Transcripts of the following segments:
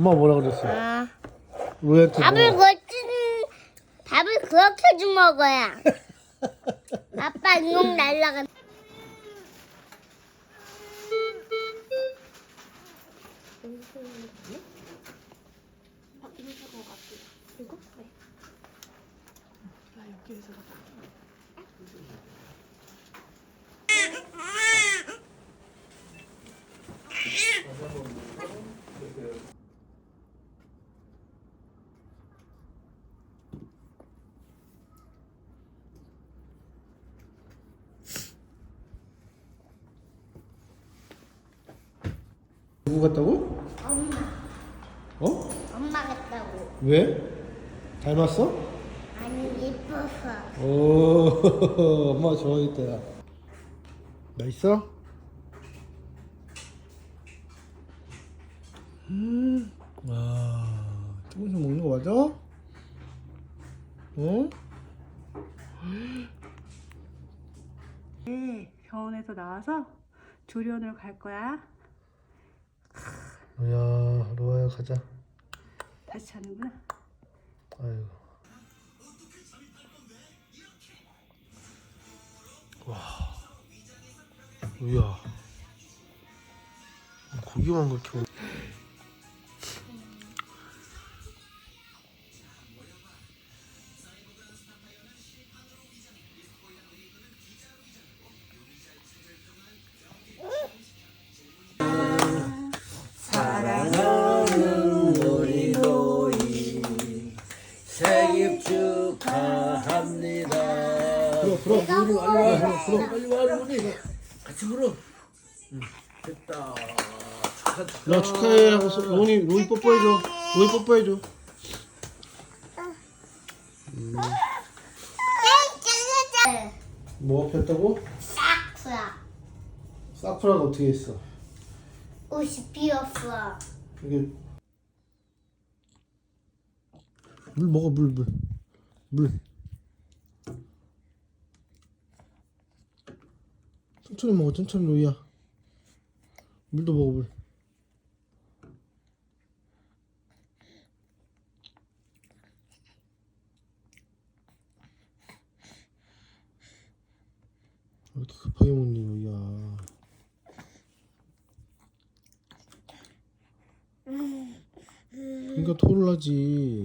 엄마 뭐라 그랬어? 아, 로이한테 밥을 뭐? 거치는 밥을 그렇게 좀 먹어야. 아빠 이놈 날라가. 누구 같다고? 엄마, 어? 엄마 같다고. 왜? 닮았어? 아니 예뻐서. 오, 엄마 좋아했다. 야. 맛있어? 음, 와, 조금씩 먹는 거 맞아? 어? 네, 병원에서 나와서 조련을 갈 거야. 야, 로아야 가자. 다시 자는구나. 아이고. 와. 이야. 고기만 그렇게 해줘. 뭐 폈다고? 싹수야. 사쿠라가 어떻게 했어? 옷이 비었어. 이게 물 먹어 물 물. 물. 천천히 먹어 천천히 로이야. 물도 먹어 물. 급하게 먹니 로이야. 그러니까 토를 하지.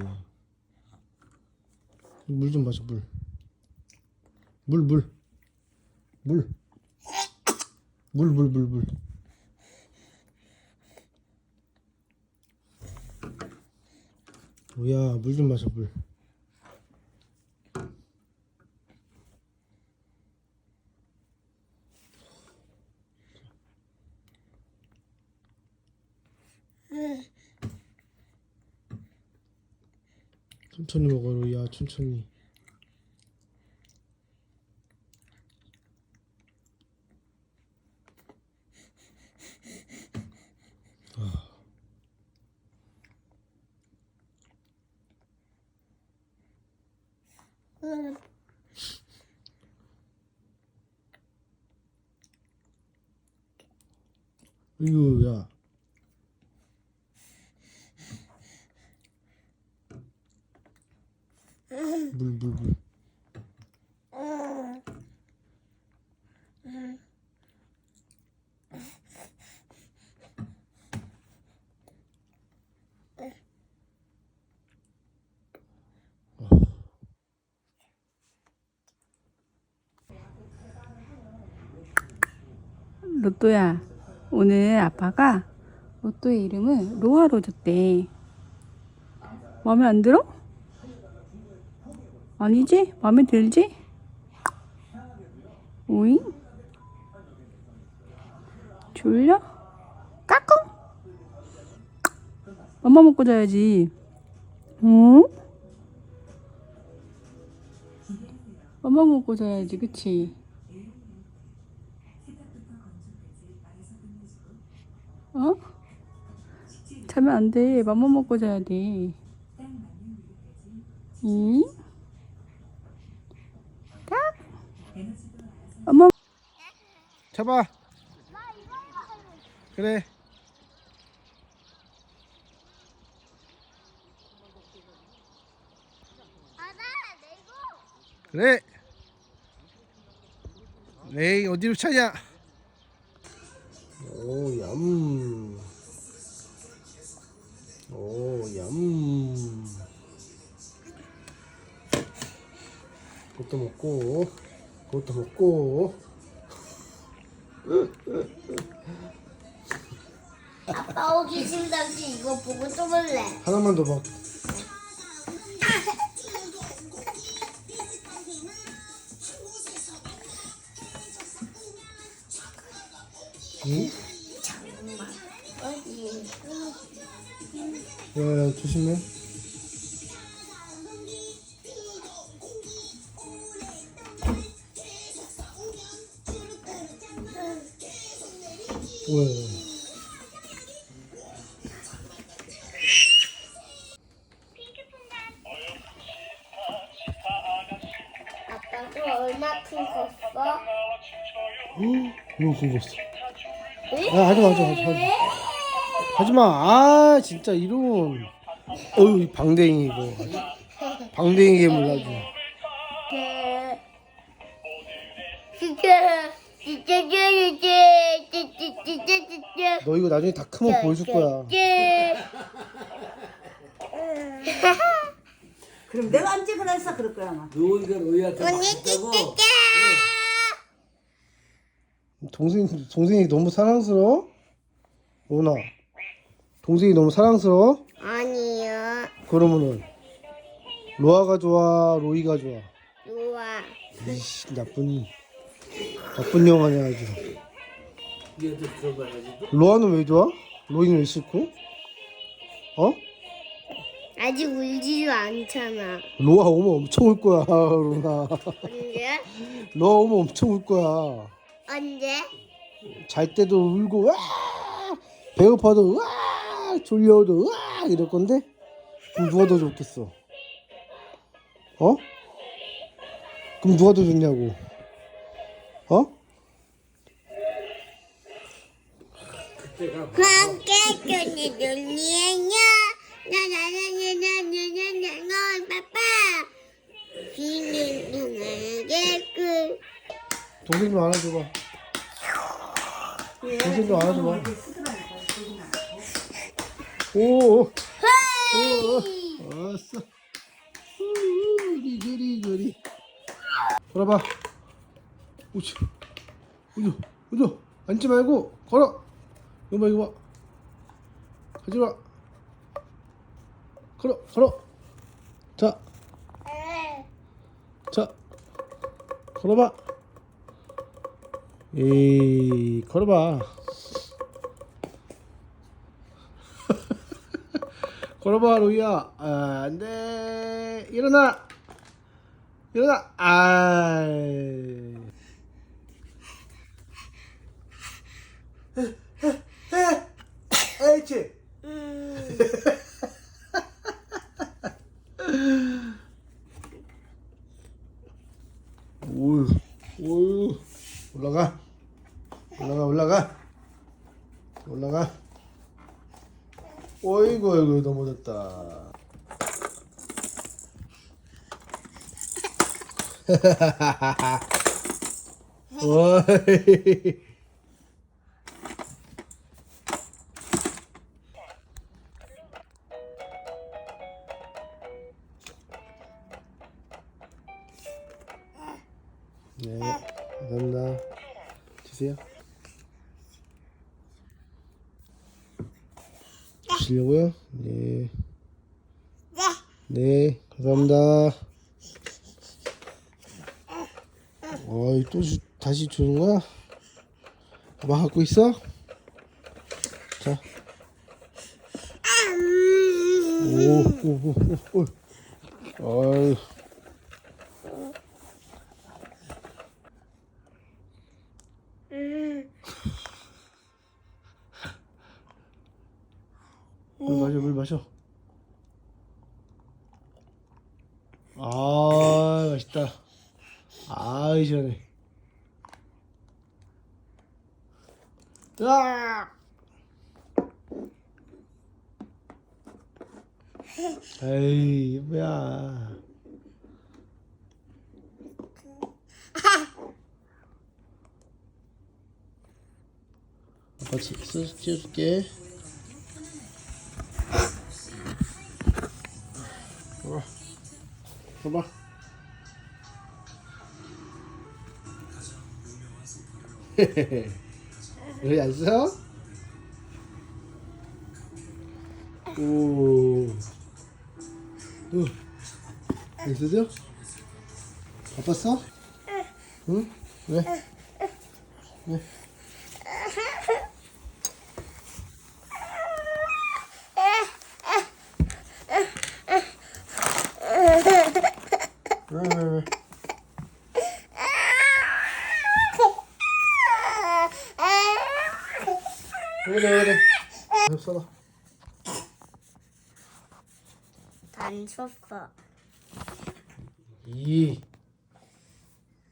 물 좀 마셔 물. 물 물. 물. 물 물 물 물. 뭐야 물 좀 마셔 물. 천천히 먹어 로이야 천천히. 이거 야. 물 물 물. 로또야, 오늘 아빠가 로또의 이름을 로아로 줬대. 마음에 안 들어? 아니지? 마음에 들지? 오잉? 졸려? 까꿍? 엄마 먹고 자야지. 응? 엄마 먹고 자야지, 그치? 어? 자면 안 돼. 맘만 먹고 자야 돼. 응? 딱? 엄마. 잡아. 그래. 그래. 에이, 어디로 차냐? 오, 얌. 오, 얌. 그것도 먹고, 그것도 먹고. 아빠 호기심 당시 이거 보고 또 볼래. 하나만 더 먹. 야, 야, 조심해. 왜? 컸어? 이거 굵었어. 야, 하지 마, 하지 마, 하지 마. 하지 마. 아, 진짜 이런. 어휴, 이 방댕이 이거. 방댕이 괴물 아주. 진짜 진짜 진짜 진짜 진짜 진짜 너 이거 나중에 다 크면 보여줄 거야. 그럼 내가 안 했어 그럴 거야 아마. 로이가 로이한테 맛있다고. 동생, 동생이 너무 사랑스러워? 오나. 동생이 너무 사랑스러워? 아니요 그러면은 로아가 좋아, 로이가 좋아. 좋아 이씨, 나쁜 나쁜 영화냐 아주. 얘도 들어봐야지. 로아는 왜 좋아? 로이는 왜 싫고? 어? 아직 울지도 않잖아 로아 오면 엄청 울 거야, 로나. 언제? 로아 오면 엄청 울 거야. 언제? 잘 때도 울고 와 배고파도 와 졸려도 와 이럴 건데 그럼 누가 더 좋겠어? 어? 그럼 누가 더 좋냐고? 어? 그때가 함께 껴니 눈이에요 나나나나나나나나 빠빠 비는 눈에게 그 동생 좀 안아줘봐. 동생 좀 안아줘봐. 오, 오, 오, 왔어. 우리 그리 그리. 걸어봐. 우치, 우주, 우주. 앉지 말고 걸어. 이거 봐, 이거 봐. 가지 마. 걸어, 걸어. 자, 자, 걸어봐. 에이, 걸어봐. 걸어봐, 로이야. 아, 안 돼. 일어나. 일어나. 아. 에이치. 오유, 오유. 올라가. 올라가, 올라가. 올라가. 어이구, 어이구, 넘어졌다. 어이. 어이, 또 주, 다시 주는 거야? 막 갖고 있어? 자. 오, 오, 오, 오, 오. 어이. 물 마셔, 물 마셔. 아, 맛있다. 아, 시원해. 으악! 에이, 뭐야. 같이 쓱 찢어줄게. 봐봐. 봐봐. 여기 안 써? 오. 어. 안 쓰죠? 바빴어? 응? 왜? 왜? 왜, 왜, 왜? 왜 그래, 왜 그래? 써라. 단쳤어. 이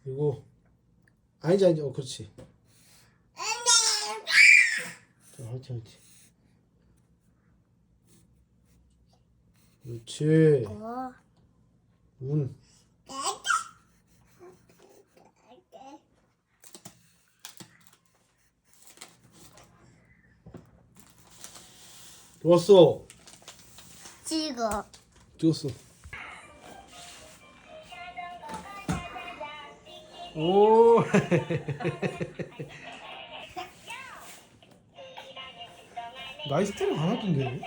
이거 아니지 아니지 어 그렇지 자 화이팅 화이팅 그렇지 어. 운 좋았어. 찍어. 찍었어. 오. 나이스 테를 안 하던데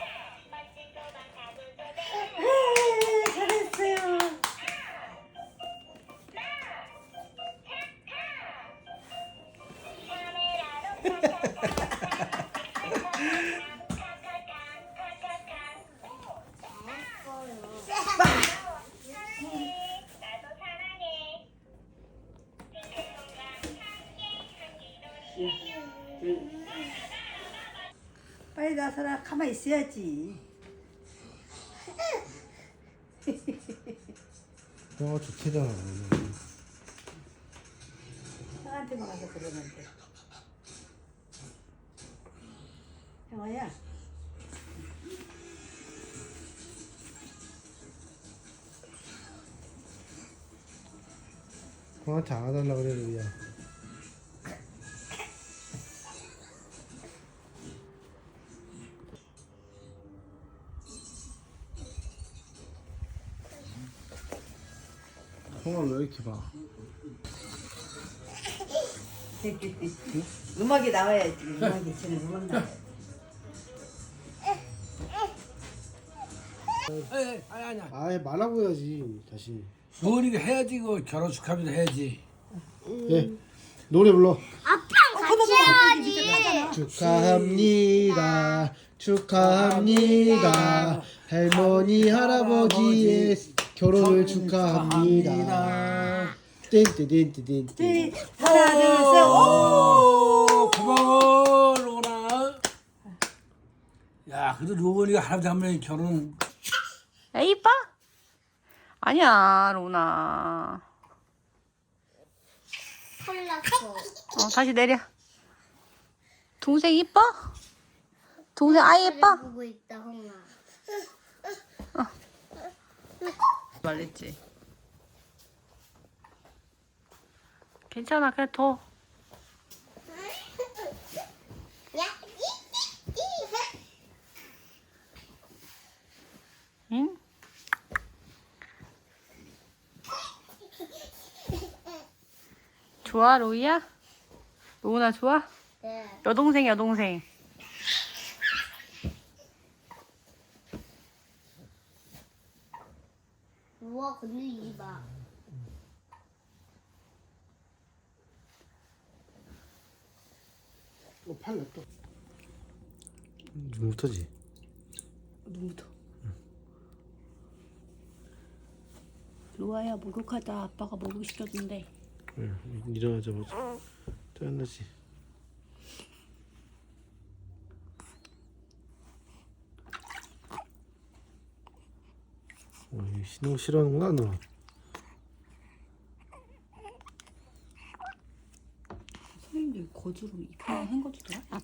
가만히 있어야지. 영화 좋대잖아 형한테만 가서 그러는데. 형아야. 형한테 안 해달라 그래 루이야 이렇게 봐. 음악이 나와야지. 음악이 지금 음악 나와야 아니 아니 아니야. 아예 말하고 해야지 다시. 노은이가 해야지 그 결혼 축하합니다 해야지. 예 노래 불러. 아빠랑 같이 해야지. 축하합니다. 축하합니다. 할머니 할아버지의 결혼을 축하합니다 띵띵띵띵띵 하나, 둘, 셋. 오! 오 고마워 로나. 야 그래도 로은이가 할아버지 한 명이 결혼 야 이뻐? 아니야 로나. 어 다시 내려 동생 이뻐? 동생 아이 이뻐? 보고 있다 홍아. 말랬지 괜찮아 그냥 둬. 응? 좋아 로이야? 로우나 좋아? 네. 여동생 여동생 우와 건들지 마. 어, 팔 냈다 눈부터지. 눈부터. 로아야 목욕하다. 아빠가 목욕 시켜준대 응 일어나자마자. 짜증나지. 어, 이거 싫어하는구나 너. 선생님들 거주로 입히는 헹궈주더라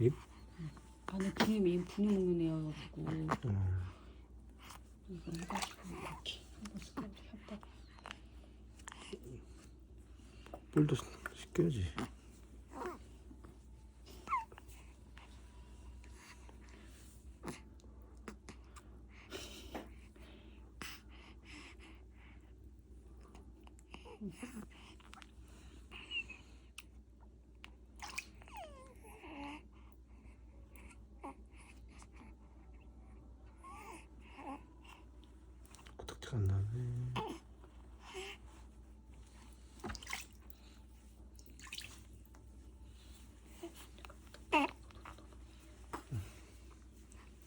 입? 안에 분유 미 분유 먹는 애여가지고. 어. 이거 해가지고 이렇게 한번 습관도 협박 뿔도 씻겨야지 어떻게 안 나네.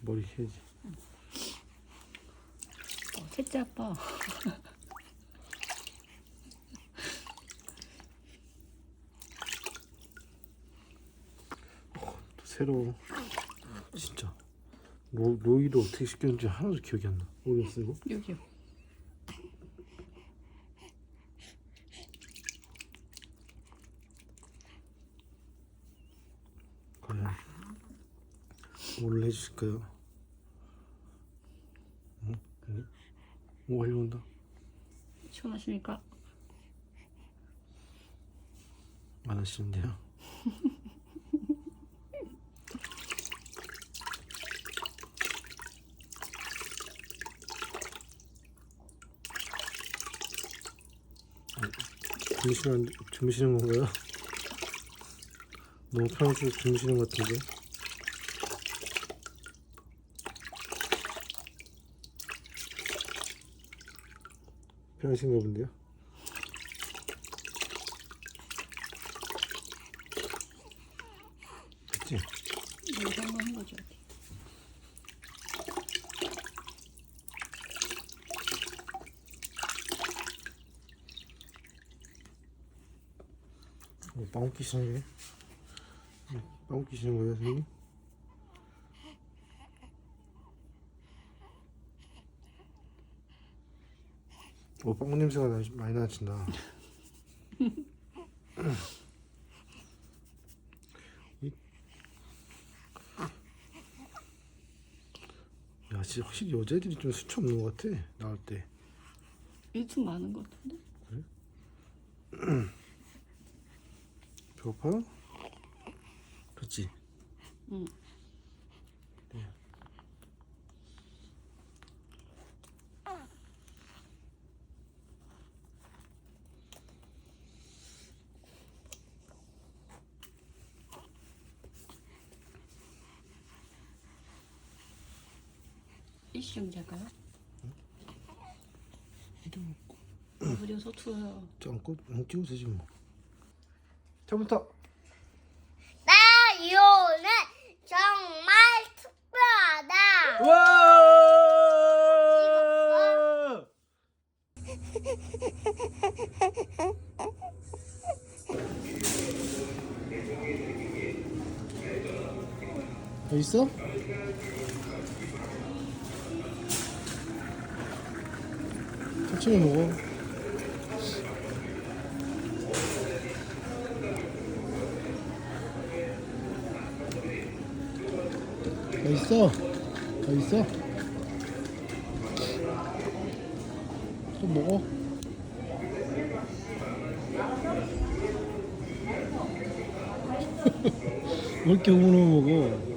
머리 해야지. 어, 셋째 아빠. 또 새로워. 진짜. 로, 로이를 어떻게 시켰는지 하나도 기억이 안 나. 모르겠어 이거. 여기요. 과연 뭐를 해주실까요? 응? 응? 뭐 하려고 한다? 시원하십니까? 안 하시는데요? 주무시는, 주무시는 건가요? 너무 편해서 주무시는 것 같은데 편하신가 본데요? 그치? 어, 빵 게? 빵 끼시는 거예요, 선생님? 어, 빵 냄새가 나, 많이 나진다. 이- 야, 진짜 확실히 여자애들이 좀 수치 없는 것 같아. 나올 때. 일층 많은 것 같은데? 배고파요? 그렇지? 응. 일시정지할까요? 이름 아버지가 서투어요. 짱고 응, 찍어도 되지 뭐. 처음부터 나 이오는 정말 특별하다. 와! 더 있어? 천천히 먹어. 더 있어? 더 있어? 또 먹어. 왜 이렇게 우는 먹어?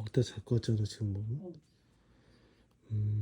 먹다 잘 것 같잖아 지금 먹으면 음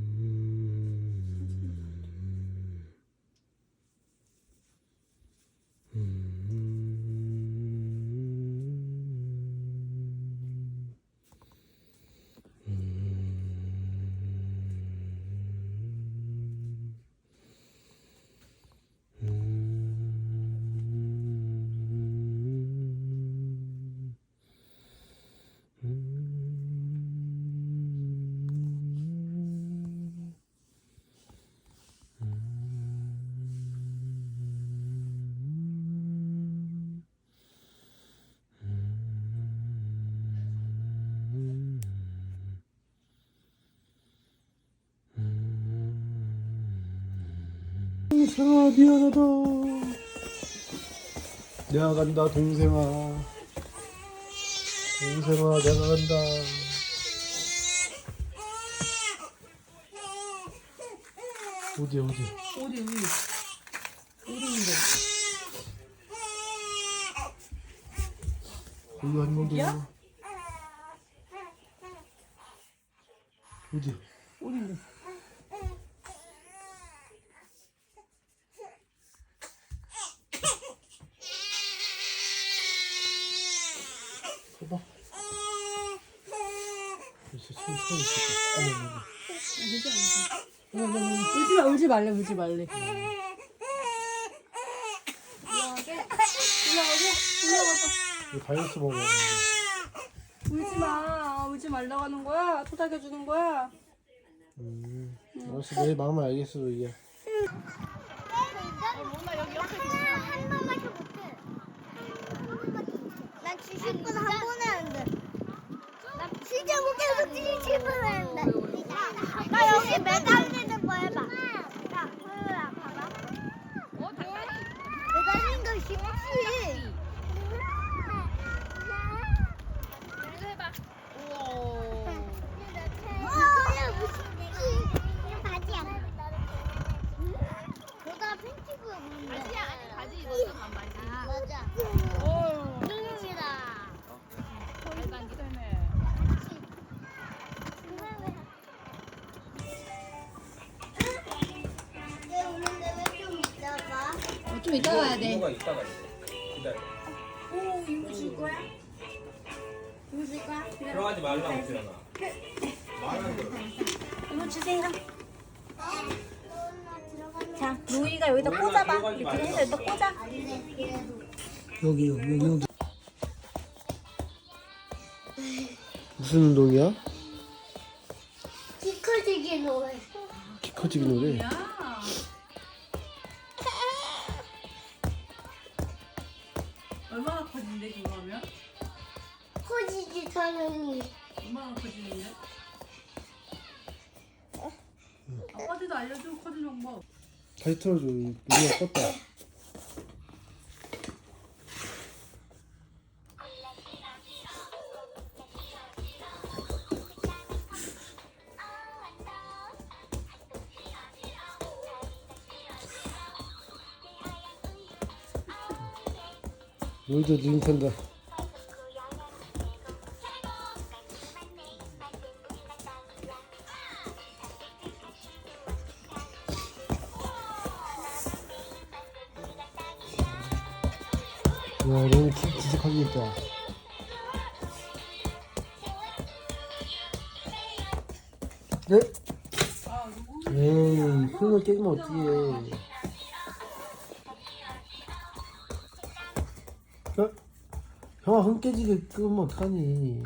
동생아 미안하다. 내가 간다 동생아. 동생아 내가 간다. 어디 어디? 어디 우리 어디인데? 여기 왔는데 어디 어디인데? 봐봐 있어 손 손 있어 어머 어머 울지 마 울지 말래 울지 말래. 이거 바이러스 먹어 울지 마 울지 말라고 하는 거야 토닥여 주는 거야. 음 알았어 내 마음을 알겠어 이게 한 번밖에 못해. 난 주식권 한 번에 안 돼. 나 진짜 못 계속 주식권 안 돼. 나 여기 매달리는 거 해봐. 야, 소유야, 봐봐. 매달리는 거 쉽지. 이거야 이따 가야 돼. 이거가 이따가 이제 기다려. 들어가지 말라고 지현아. 말안 들어. 자, 루이가 여기다 꽂아봐. 이렇게 해서 여기다 꽂아. 여기 여기 여기 여기 무슨 운동 커진대 그거 하면? 커지기 당연히. 얼마나 커지는데? 아빠한테도 알려줘 커진 방법. 다시 틀어줘 우리가 껐다 눈 탄다 야 너무 기- 기특하게 있다. 네? 에이 흥을 깨면 어떡해 형아 흥 깨지게 끄면 어떡하니